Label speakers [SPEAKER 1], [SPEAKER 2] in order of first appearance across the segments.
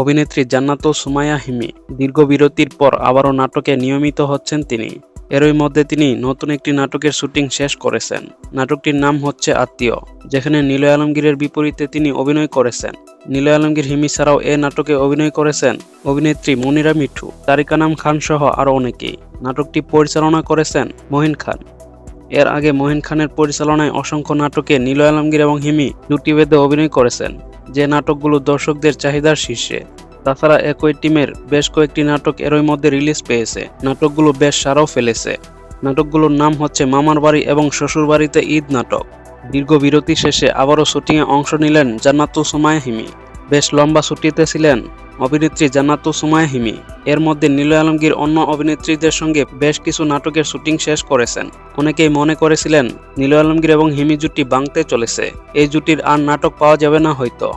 [SPEAKER 1] অভিনেত্রী জান্নাতুল সুমায়া হিমি দীর্ঘ বিরতির পর আবারও নাটকে নিয়মিত হচ্ছেন তিনি। এরই মধ্যে তিনি নতুন একটি নাটকের শুটিং শেষ করেছেন। নাটকটির নাম হচ্ছে আত্মীয়, যেখানে নীলয় আলমগীরের বিপরীতে তিনি অভিনয় করেছেন। নীলয় আলমগীর হিমি ছাড়াও এ নাটকে অভিনয় করেছেন অভিনেত্রী মনিরা মিঠু, তারিকা নাম খান সহ আরও অনেকেই। নাটকটি পরিচালনা করেছেন মহিন খান। এর আগে মহিন খানের পরিচালনায় অসংখ্য নাটকে নীলয় আলমগীর এবং হিমি দুটি বেদে অভিনয় করেছেন। যে নাটকগুলো দর্শকদের চাহিদার শীর্ষে। তাছাড়া একই টিমের বেশ কয়েকটি নাটক এরই মধ্যে রিলিজ পেয়েছে। নাটকগুলো বেশ সারাও ফেলেছে। নাটকগুলোর নাম হচ্ছে মামার বাড়ি এবং শ্বশুর বাড়িতে ঈদ নাটক। দীর্ঘ বিরতি শেষে আবারও শুটিংয়ে অংশ নিলেন জান্নাতু সুমায়া হিমি বেশ লম্বা ছুটিতে ছিলেন অভিনেত্রী জান্নাতুল সুমায়া হিমি। এর মধ্যে নীলয় আলমগীর অন্য অভিনেত্রীদের সঙ্গে বেশ কিছু নাটকের শুটিং শেষ করেছেন। অনেকেই মনে করেছিলেন নীলয় আলমগীর এবং হিমি জুটি বাংতে চলেছে। এই জুটির আর নাটক পাওয়া যাবে না হয়তো।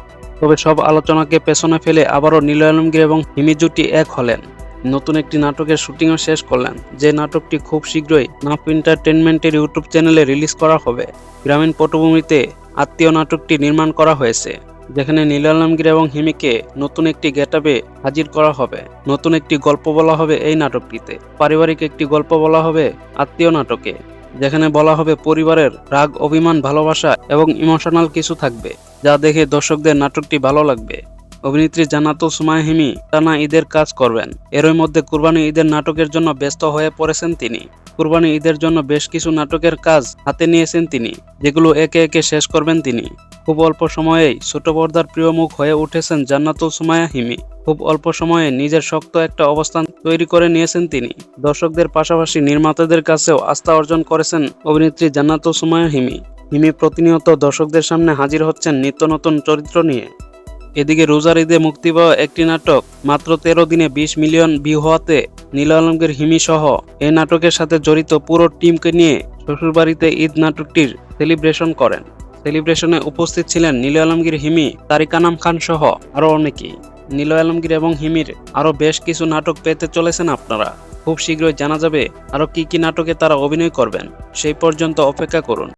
[SPEAKER 1] তবে সব আলোচনাকে পেছনে ফেলে আবারও নীলয় আলমগীর এবং হিমি জুটি এক হলেন। নতুন একটি নাটকের শুটিংও শেষ করলেন। যে নাটকটি খুব শীঘ্রই নাফ এন্টারটেনমেন্টের ইউটিউব চ্যানেলে রিলিজ করা হবে। গ্রামীণ পটভূমিতে আত্মীয় নাটকটি নির্মাণ করা হয়েছে। যেখানে নীল আলমগীর এবং হিমিকে নতুন একটি গেটাবে হাজির করা হবে। নতুন একটি গল্প বলা হবে এই নাটকটিতে। পারিবারিক একটি গল্প বলা হবে আত্মীয় নাটকে, যেখানে বলা হবে পরিবারের রাগ, অভিমান, ভালোবাসা এবং ইমোশনাল কিছু থাকবে, যা দেখে দর্শকদের নাটকটি ভালো লাগবে। অভিনেত্রী জান্নাতুল সুমায়া হিমি টানা ঈদের কাজ করবেন। এরই মধ্যে কুরবানি ঈদের নাটকের জন্য ব্যস্ত হয়ে পড়েছেন তিনি। কুরবানি ঈদের জন্য বেশ কিছু নাটকের কাজ হাতে নিয়েছেন তিনি, যেগুলো একে একে শেষ করবেন তিনি। খুব অল্প সময়েই ছোট পর্দার প্রিয় মুখ হয়ে উঠেছেন জান্নাতুল সুমায়া হিমি খুব অল্প সময়ে নিজের শক্ত একটা অবস্থান তৈরি করে নিয়েছেন তিনি। দর্শকদের পাশাপাশি নির্মাতাদের কাছেও আস্থা অর্জন করেছেন অভিনেত্রী জান্নাতুল সুমায়া হিমি হিমি প্রতিনিয়ত দর্শকদের সামনে হাজির হচ্ছেন নিত্য নতুন চরিত্র নিয়ে। এদিকে রোজার ঈদে মুক্তি পাওয়া একটি নাটক মাত্র তেরো দিনে বিশ মিলিয়ন ভিউ হওয়াতে নীল আলমগীর হিমি সহ এই নাটকের সাথে জড়িত পুরো টিমকে নিয়ে শ্বশুরবাড়িতে ঈদ নাটকটির সেলিব্রেশন করেন। সেলিব্রেশনে উপস্থিত ছিলেন নীল আলমগীর হিমি তারিকানাম খান সহ আরও অনেকেই। নীল আলমগীর এবং হিমির আরও বেশ কিছু নাটক পেতে চলেছেন আপনারা। খুব শীঘ্রই জানা যাবে আরও কি কি নাটকে তারা অভিনয় করবেন। সেই পর্যন্ত অপেক্ষা করুন।